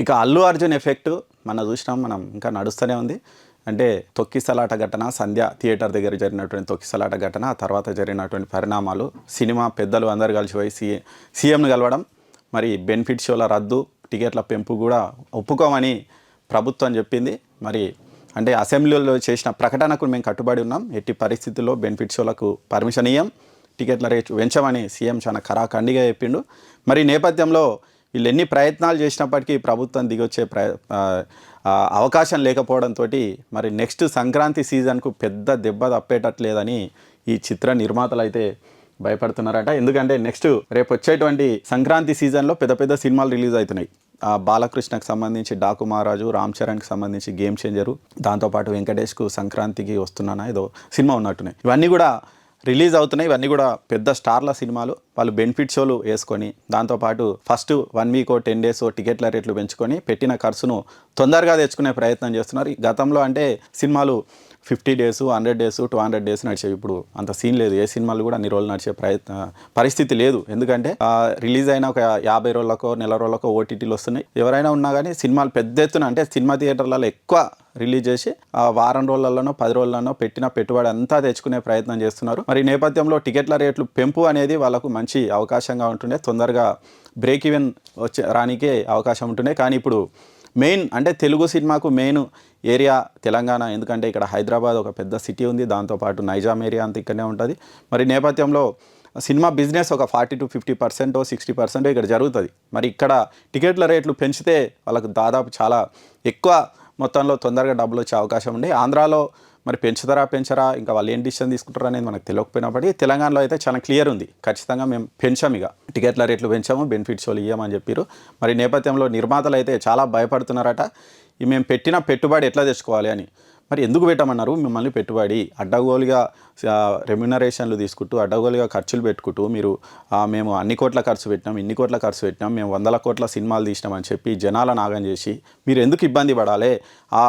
ఇక అల్లు అర్జున్ ఎఫెక్ట్ మన చూసినాం మనం ఇంకా నడుస్తూనే ఉంది. అంటే తొక్కిసలాట ఘటన సంధ్య థియేటర్ దగ్గర జరిగినటువంటి తొక్కిసలాట ఘటన ఆ తర్వాత జరిగినటువంటి పరిణామాలు సినిమా పెద్దలు అందరు కలిసి పోయి సీ సీఎంను కలవడం మరి బెనిఫిట్ షోల రద్దు టికెట్ల పెంపు కూడా ఒప్పుకోమని ప్రభుత్వం చెప్పింది. మరి అంటే అసెంబ్లీలో చేసిన ప్రకటనకు మేము కట్టుబడి ఉన్నాం. ఎట్టి పరిస్థితుల్లో బెనిఫిట్ షోలకు పర్మిషన్ ఇయ్యం టికెట్ల రేటు పెంచమని సీఎం చాలా ఖరాఖండిగా చెప్పిండు. మరి నేపథ్యంలో వీళ్ళు ఎన్ని ప్రయత్నాలు చేసినప్పటికీ ప్రభుత్వం దిగొచ్చే ప్ర అవకాశం లేకపోవడంతో మరి నెక్స్ట్ సంక్రాంతి సీజన్కు పెద్ద దెబ్బ తప్పేటట్లేదని ఈ చిత్ర నిర్మాతలు అయితే భయపడుతున్నారట. ఎందుకంటే నెక్స్ట్ రేపు వచ్చేటువంటి సంక్రాంతి సీజన్లో పెద్ద పెద్ద సినిమాలు రిలీజ్ అవుతున్నాయి. బాలకృష్ణకు సంబంధించి డాకు మహారాజు రామ్ చరణ్కి సంబంధించి గేమ్ చేంజరు దాంతోపాటు వెంకటేష్కు సంక్రాంతికి వస్తున్నానా ఏదో సినిమా ఉన్నట్టున్నాయి. ఇవన్నీ కూడా రిలీజ్ అవుతున్నాయి. ఇవన్నీ కూడా పెద్ద స్టార్ల సినిమాలు. వాళ్ళు బెనిఫిట్ షోలు వేసుకొని దాంతోపాటు first one week ten days టికెట్ల రేట్లు పెంచుకొని పెట్టిన ఖర్చును తొందరగా తెచ్చుకునే ప్రయత్నం చేస్తున్నారు. గతంలో అంటే సినిమాలు fifty days hundred days two hundred days నడిచేవి. ఇప్పుడు అంత సీన్ లేదు. ఏ సినిమాలు కూడా అన్ని రోజులు నడిచే ప్రయత్న పరిస్థితి లేదు. ఎందుకంటే రిలీజ్ అయిన ఒక యాభై రోజులకో నెల రోజులకో ఓటీటీలు వస్తున్నాయి. ఎవరైనా ఉన్నా కానీ సినిమాలు పెద్ద ఎత్తున అంటే సినిమా థియేటర్లలో ఎక్కువ రిలీజ్ చేసి ఆ వారం రోజులలోనో పది రోజులలోనో పెట్టిన పెట్టుబడి అంతా తెచ్చుకునే ప్రయత్నం చేస్తున్నారు. మరి నేపథ్యంలో టికెట్ల రేట్లు పెంపు అనేది వాళ్ళకు మంచి అవకాశంగా ఉంటుండే. తొందరగా బ్రేక్ ఈవెన్ వచ్చే రానికే అవకాశం ఉంటుండే. కానీ ఇప్పుడు మెయిన్ అంటే తెలుగు సినిమాకు మెయిన్ ఏరియా తెలంగాణ. ఎందుకంటే ఇక్కడ హైదరాబాద్ ఒక పెద్ద సిటీ ఉంది. దాంతోపాటు నైజాం ఏరియా అంతా ఇక్కడనే ఉంటుంది. మరి నేపథ్యంలో సినిమా బిజినెస్ ఒక forty to fifty percent sixty percent ఇక్కడ జరుగుతుంది. మరి ఇక్కడ టికెట్ల రేట్లు పెంచితే వాళ్ళకు దాదాపు చాలా ఎక్కువ మొత్తంలో తొందరగా డబ్బులు వచ్చే అవకాశం ఉంది ఆంధ్రాలో మరి పెంచుతారా పెంచరా ఇంకా వాళ్ళు ఏం డిసిషన్ తీసుకుంటారు అనేది మనకు తెలియకపోయినప్పటికీ తెలంగాణలో అయితే చాలా క్లియర్ ఉంది. ఖచ్చితంగా మేము పెంచాము ఇక. టికెట్ల రేట్లు పెంచాము బెనిఫిట్స్ వాళ్ళు ఇవ్వమని చెప్పారు మరి నేపథ్యంలో నిర్మాతలు అయితే చాలా భయపడుతున్నారట. ఈ మేము పెట్టిన పెట్టుబడి ఎట్లా తెచ్చుకోవాలి అని. మరి ఎందుకు పెట్టమన్నారు? మిమ్మల్ని పెట్టుబడి అడ్డగోలుగా రెమ్యునరేషన్లు తీసుకుంటూ అడ్డగోలుగా ఖర్చులు పెట్టుకుంటూ మీరు మేము అన్ని కోట్ల ఖర్చు పెట్టినాం ఇన్ని కోట్ల ఖర్చు పెట్టినాం మేము వందల కోట్ల సినిమాలు తీసినామని చెప్పి జనాల నాగం చేసి మీరు ఎందుకు ఇబ్బంది పడాలి? ఆ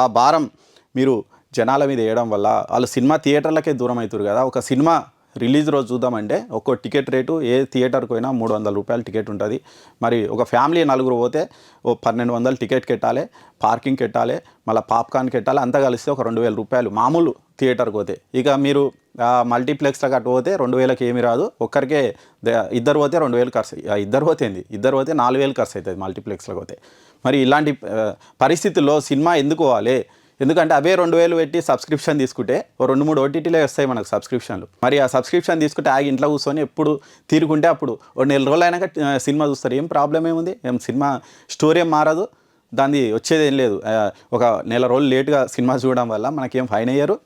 ఆ భారం మీరు జనాల మీద వేయడం వల్ల వాళ్ళు సినిమా థియేటర్లకే దూరం అవుతారు కదా. ఒక సినిమా రిలీజ్ రోజు చూద్దామంటే ఒక్కో టికెట్ రేటు ఏ థియేటర్కి పోయినా మూడు వందల రూపాయలు టికెట్ ఉంటుంది. మరి ఒక ఫ్యామిలీ నలుగురు పోతే ఓ పన్నెండు వందలు టికెట్ కట్టాలి పార్కింగ్ కట్టాలి మళ్ళీ పాప్కార్న్ కట్టాలి అంతా కలిస్తే ఒక రెండు వేల రూపాయలు మామూలు థియేటర్కి పోతే. ఇక మీరు మల్టీప్లెక్స్లో కట్టు పోతే రెండు వేలకి ఏమి రాదు. ఒక్కరికే ఇద్దరు పోతే రెండు వేలు ఖర్చు ఆ, ఇద్దరు పోతే ఏంది? ఇద్దరు పోతే నాలుగు వేలు ఖర్చు అవుతుంది మల్టీప్లెక్స్లో పోతే. మరి ఇలాంటి పరిస్థితుల్లో సినిమా ఎందుకు పోవాలి? ఎందుకంటే అవే రెండు వేలు పెట్టి సబ్స్క్రిప్షన్ తీసుకుంటే ఓ రెండు మూడు ఓటీటీలే వస్తాయి మనకు సబ్స్క్రిప్షన్లు. మరి ఆ సబ్స్క్రిప్షన్ తీసుకుంటే ఆగి ఇంట్లో కూర్చొని ఎప్పుడు తీరుకుంటే అప్పుడు ఓ నెల రోజులు అయినాక సినిమా చూస్తారు. ఏం ప్రాబ్లం ఏముంది? ఏం సినిమా స్టోరీ ఏం మారదు. దాన్ని వచ్చేది ఏం లేదు. ఒక నెల రోజులు లేటుగా సినిమా చూడడం వల్ల మనకేం ఫైన్ అయ్యారు.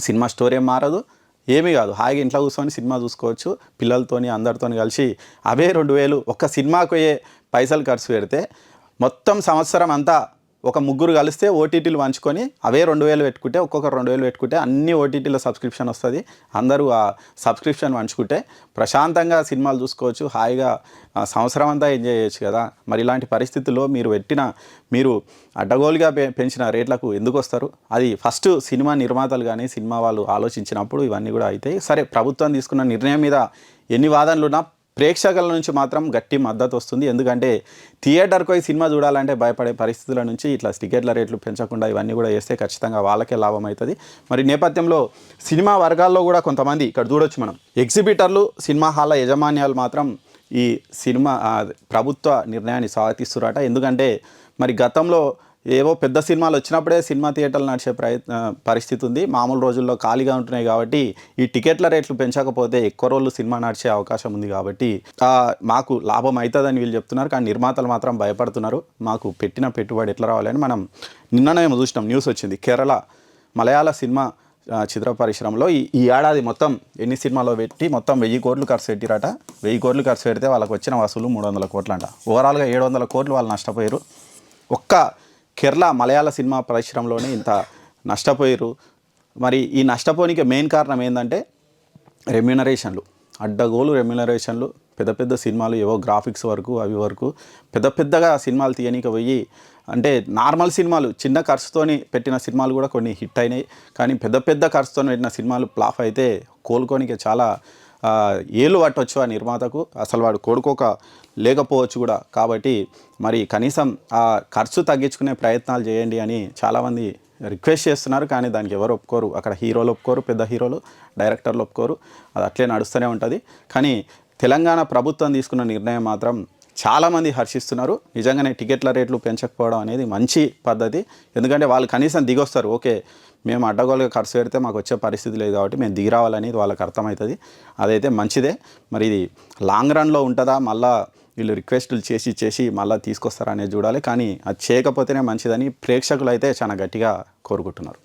సినిమా స్టోరీ ఏం మారదు. ఏమీ కాదు. హాయిగా ఇంట్లో కూర్చొని సినిమా చూసుకోవచ్చు. పిల్లలతోని అందరితో కలిసి అవే రెండు వేలు ఒక్క సినిమాకు అయ్యే పైసలు ఖర్చు పెడితే మొత్తం సంవత్సరం అంతా ఒక ముగ్గురు కలిస్తే ఓటీటీలు పంచుకొని అవే రెండు వేలు పెట్టుకుంటే ఒక్కొక్క రెండు వేలు పెట్టుకుంటే అన్ని ఓటీటీల సబ్స్క్రిప్షన్ వస్తుంది. అందరూ ఆ సబ్స్క్రిప్షన్ పంచుకుంటే ప్రశాంతంగా సినిమాలు చూసుకోవచ్చు హాయిగా సంవత్సరం అంతా ఎంజాయ్ చేయొచ్చు కదా. మరి ఇలాంటి పరిస్థితుల్లో మీరు పెట్టిన మీరు అడ్డగోలుగా పె- పెంచిన రేట్లకు ఎందుకు వస్తారు? అది ఫస్ట్ సినిమా నిర్మాతలు కానీ సినిమా వాళ్ళు ఆలోచించినప్పుడు ఇవన్నీ కూడా అవుతాయి సరే ప్రభుత్వం తీసుకున్న నిర్ణయం మీద ఎన్ని వాదనలు ఉన్నా ప్రేక్షకుల నుంచి మాత్రం గట్టి మద్దతు వస్తుంది. ఎందుకంటే థియేటర్కి పోయి సినిమా చూడాలంటే భయపడే పరిస్థితుల నుంచి ఇట్లా టికెట్ల రేట్లు పెంచకుండా ఇవన్నీ కూడా వేస్తే ఖచ్చితంగా వాళ్ళకే లాభం అవుతుంది. మరి నేపథ్యంలో సినిమా వర్గాల్లో కూడా కొంతమంది ఇక్కడ చూడొచ్చు మనం. ఎగ్జిబిటర్లు సినిమా హాల్ల యజమాన్యాలు మాత్రం ఈ సినిమా ప్రభుత్వ నిర్ణయాన్ని స్వాగతిస్తురట. ఎందుకంటే మరి గతంలో ఏవో పెద్ద సినిమాలు వచ్చినప్పుడే సినిమా థియేటర్లు నడిచే ప్రయత్న పరిస్థితి ఉంది. మామూలు రోజుల్లో ఖాళీగా ఉంటున్నాయి కాబట్టి ఈ టికెట్ల రేట్లు పెంచకపోతే ఎక్కువ రోజులు సినిమా నడిచే అవకాశం ఉంది కాబట్టి మాకు లాభం అవుతుందని వీళ్ళు చెప్తున్నారు. కానీ నిర్మాతలు మాత్రం భయపడుతున్నారు. మాకు పెట్టిన పెట్టుబడి ఎట్లా రావాలని మనం నిన్ననే చూసినాం. న్యూస్ వచ్చింది. కేరళ మలయాళ సినిమా చిత్ర పరిశ్రమలో ఈ ఈ ఏడాది మొత్తం ఎన్ని సినిమాలో పెట్టి మొత్తం వెయ్యి కోట్లు ఖర్చు పెట్టిరట? వెయ్యి కోట్లు ఖర్చు పెడితే వాళ్ళకి వచ్చిన వసూలు మూడు వందల కోట్లు అంట ఓవరాల్గా ఏడు వందల కోట్లు వాళ్ళు నష్టపోయారు. ఒక్క కేరళ మలయాళ సినిమా పరిశ్రమలోనే ఇంత నష్టపోయారు. మరి ఈ నష్టపోనికి మెయిన్ కారణం ఏంటంటే రెమ్యునరేషన్లు. అడ్డగోలు రెమ్యునరేషన్లు పెద్ద పెద్ద సినిమాలు ఏవో గ్రాఫిక్స్ వరకు అవి వరకు పెద్ద పెద్దగా సినిమాలు తీయనీకి పోయి అంటే నార్మల్ సినిమాలు చిన్న ఖర్చుతోని పెట్టిన సినిమాలు కూడా కొన్ని హిట్ అయినాయి. కానీ పెద్ద పెద్ద ఖర్చుతో పెట్టిన సినిమాలు ప్లాఫ్ అయితే కోలుకోనికే చాలా ఏళ్ళు పట్టవచ్చు ఆ నిర్మాతకు. అసలు వాడు కొడుకోక లేకపోవచ్చు కూడా. కాబట్టి మరి కనీసం ఆ ఖర్చు తగ్గించుకునే ప్రయత్నాలు చేయండి అని చాలామంది రిక్వెస్ట్ చేస్తున్నారు. కానీ దానికి ఎవరు ఒప్పుకోరు. అక్కడ హీరోలు ఒప్పుకోరు పెద్ద హీరోలు డైరెక్టర్లు ఒప్పుకోరు. అది అట్లే నడుస్తూనే ఉంటుంది. కానీ తెలంగాణ ప్రభుత్వం తీసుకున్న నిర్ణయం మాత్రం చాలామంది హర్షిస్తున్నారు. నిజంగానే టికెట్ల రేట్లు పెంచకపోవడం అనేది మంచి పద్ధతి. ఎందుకంటే వాళ్ళు కనీసం దిగొస్తారు. ఓకే మేము అడ్డగోలుగా ఖర్చు పెడితే మాకు వచ్చే పరిస్థితి లేదు కాబట్టి మేము దిగిరావాలనేది వాళ్ళకి అర్థమవుతుంది. అదైతే మంచిదే. మరి ఇది లాంగ్ రన్లో ఉంటుందా? మళ్ళా వీళ్ళు రిక్వెస్టులు చేసి చేసి మళ్ళీ తీసుకొస్తారా అనేది చూడాలి. కానీ అది చేయకపోతేనే మంచిదని ప్రేక్షకులు అయితే చాలా గట్టిగా కోరుకుంటున్నారు.